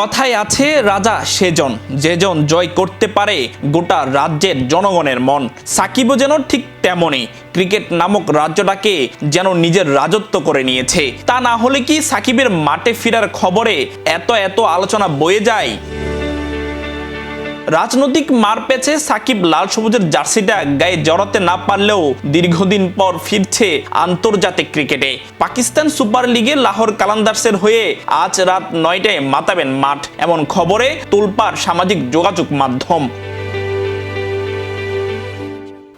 কথায় আছে, রাজা সেজন। যেজন জয় করতে পারে, গোটা রাজ্যের জনগণের মন। সাকিবও যেন ঠিক তেমনই। ক্রিকেট নামক রাজ্যটাকে যেন নিজের রাজত্ব করে নিয়েছে। তা না হলে কি সাকিবের মাঠে ফেরার খবরে এত এত আলোচনা বয়ে যায়? রাজনৈতিক মার পেছে সাকিব লাল সবুজের জার্সিটা গায়ে জড়াতে না পারলেও দীর্ঘদিন পর ফিরছে আন্তর্জাতিক ক্রিকেটে। পাকিস্তান সুপার লিগে লাহোর কালান্দার্সের হয়ে আজ রাত নয়টায় মাতাবেন মাঠ। এমন খবরে তুলপার সামাজিক যোগাযোগ মাধ্যম।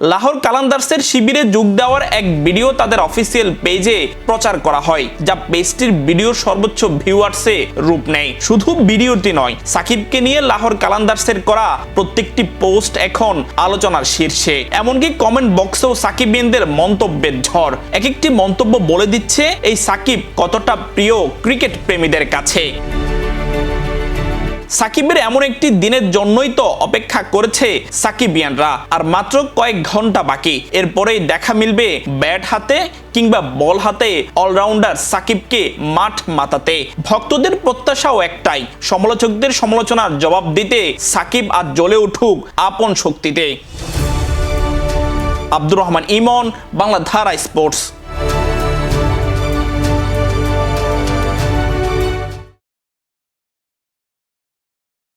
লাহোর কালান্দার্সের শিবিরে যোগ দেওয়ার এক ভিডিও তাদের অফিসিয়াল পেজে প্রচার করা হয়, যা পেজটির ভিডিওর সর্বোচ্চ ভিউয়ার্সে রূপ নেয়। শুধু ভিডিওটি নয়, সাকিবকে নিয়ে লাহোর কালান্দার্সের করা প্রত্যেকটি পোস্ট এখন আলোচনার শীর্ষে। এমনকি কমেন্ট বক্সেও সাকিবিয়ানদের মন্তব্যের ঝড়। এক একটি মন্তব্য বলে দিচ্ছে, এই সাকিব কতটা প্রিয় ক্রিকেট প্রেমীদের কাছে? সাকিবের এমন একটি দিনের জন্যই তো অপেক্ষা করেছে সাকিবিয়ানরা। আর মাত্র কয়েক ঘণ্টা বাকি। এরপরেই দেখা মিলবে ব্যাট হাতে কিংবা বল হাতে অলরাউন্ডার সাকিবকে মাঠ মাতাতে। ভক্তদের প্রত্যাশাও একটাই, সমালোচকদের সমালোচনার জবাব দিতে সাকিব আর জ্বলে উঠুক আপন শক্তিতে। আব্দুর রহমান ইমন, বাংলা ধারা স্পোর্টস।